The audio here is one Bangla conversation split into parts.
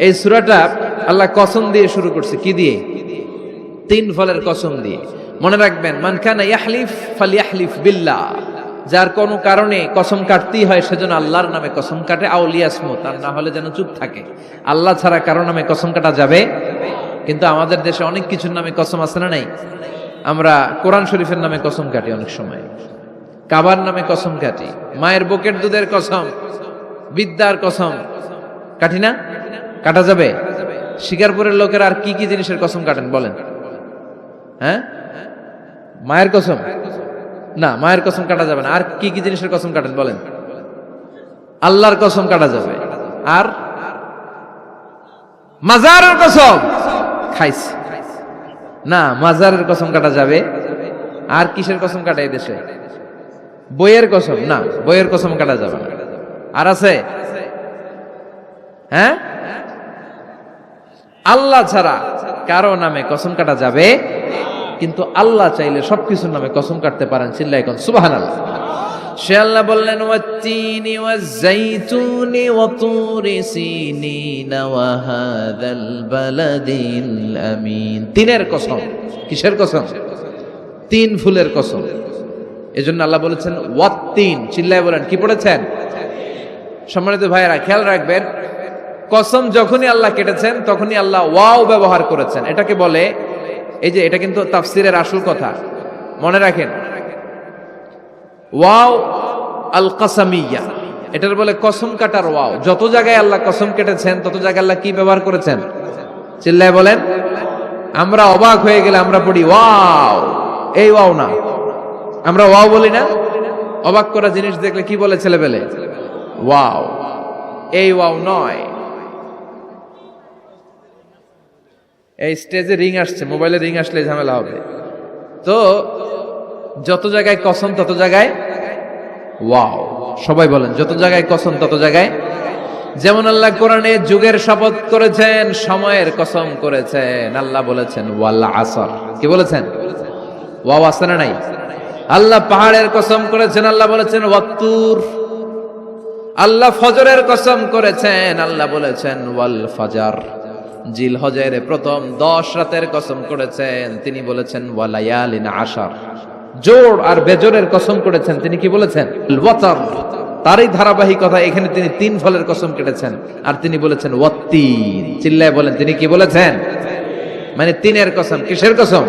এই সুরাটা আল্লাহ কসম দিয়ে শুরু করছে। কি দিয়ে? তিন ফলের কসম দিয়ে। মনে রাখবেন মানখানা ইয়াহলিফ ফাল ইয়াহলিফ বিল্লাহ। যার কোনো কারণে কসম কাটতেই হয়, সেজন্য আল্লাহর নামে কসম কাটে। আউলিয়াসমো তার না হলে যেন চুপ থাকে। আল্লাহ ছাড়া কারও নামে কসম কাটা যাবে? কিন্তু আমাদের দেশে অনেক কিছুর নামে কসম আছে না নাই? আমরা কোরআন শরীফের নামে কসম কাটি অনেক সময়। কাবার নামে কসম কাটি। মায়ের বুকের দুধের কসম। বিদ্যার কসম। কাটি না? কাটা যাবে? শিকারপুরের লোকের আর কি কি জিনিসের কসম কাটেন, বলেন। হ্যাঁ? মায়ের কসম? না, মায়ের কসম কাটা যাবে না। আর কি কি জিনিসের কসম কাটেন, বলেন। আল্লাহর কসম কাটা যাবে। আর? মাজারের কসম? খাইস। না, মাজারের কসম কাটা যাবে। আর কিসের কসম কাটা দেশে? বইয়ের কসম? না, বইয়ের কসম কাটা যাবে না। আর আছে? হ্যাঁ? আল্লাহ ছাড়া কারও নামে কসম কাটা যাবে কিন্তু আল্লাহ চাইলে সবকিছুর নামে কসম কাটতে পারেন চিল্লাই কোন সুবাহান আল্লাহ সে আল্লাহ বললেন, ওয়াত্তিনি ওয়াজ্জাইতুনি ওয়াতুরি সিনিনা ওয়া হাযাল বালাদিল আমিন তিনের কসম, কিসের কসম? তিন ফুলের কসম। এজন্য আল্লাহ বলেছেন, ওয়াত্তিন। চিল্লায় বলেন, কি পড়েছেন? সম্মানিত ভাইয়েরা, খেয়াল রাখবেন কসম যখনই আল্লাহ কেটেছেন, তখনই আল্লাহ ওয়াও ব্যবহার করেছেন। এটাকে বলে, এই যে এটা কিন্তু তাফসিরের আসল কথা। মনে রাখেন, ওয়াও আল কাসামিয়া এটার বলে কসম কাটার ওয়াও। যত জায়গায় আল্লাহ কসম কেটেছেন, তত জায়গায় আল্লাহ কি ব্যবহার করেছেন? চিল্লায় বলেন, আমরা অবাক হয়ে গেলে আমরা পড়ি, ওয়াও, এই ওয়াও না। আমরা ওয়াও বলি না? অবাক করা জিনিস দেখলে কি বলে ছেলেবেলে? ওয়াও, এই ওয়াও নয়। এই স্টেজে রিং আসছে মোবাইলে রিং আসলে ঝামেলা হবে। তো, যত জায়গায় কসম, তত জায়গায় ওয়াও সবাই বলেন, যত জায়গায় কসম, তত জায়গায় যেমন আল্লাহ কোরআনে যুগের শপথ করেছেন, সময়ের কসম করেছেন। আল্লাহ বলেছেন ওয়াল্লা আসর। কি বলেছেন? ওয়াও আছে না নাই? আল্লাহ পাহাড়ের কসম করেছেন, আল্লাহ বলেছেন, ওয়াত্তুর। আল্লাহ ফজরের কসম করেছেন, আল্লাহ বলেছেন, ওয়াল ফাজার। জিল হজের প্রথম দশ রাতের কসম করেছেন। তিনি বলেছেন ওয়ালায়ালিন আশার। জোর আর বেজোরের কসম করেছেন। তিনি কি বলেছেন? তারই ধারাবাহিকতা এখানে তিনি তিন ফলের কসম কেটেছেন। আর তিনি বলেছেন চিল্লায় বলেন, তিনি কি বলেছেন? মানে তিনের কসম। কিসের কসম?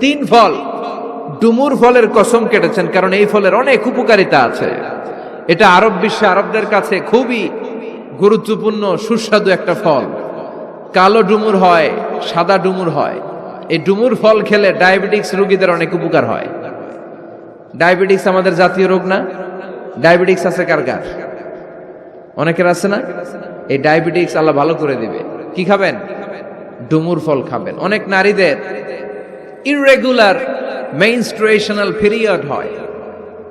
তিন ফল। ডুমুর ফলের কসম কেটেছেন, কারণ এই ফলের অনেক উপকারিতা আছে। এটা আরব বিশ্বে আরবদের কাছে খুবই গুরুত্বপূর্ণ, সুস্বাদু একটা ফল। কালো ডুমুর হয়, সাদা ডুমুর হয়। এই ডুমুর ফল খেলে ডায়াবেটিক্স রোগীদের অনেক উপকার হয়। ডায়াবেটিক্স আমাদের জাতীয় রোগ না? ডায়াবেটিক্স আছে কার কার? অনেকের আছে না? এই ডায়াবেটিক্স আল্লাহ ভালো করে দিবে। কি খাবেন? ডুমুর ফল খাবেন। অনেক নারীদের ইরেগুলার মেইনস্ট্রুয়েশনাল পিরিয়ড হয়।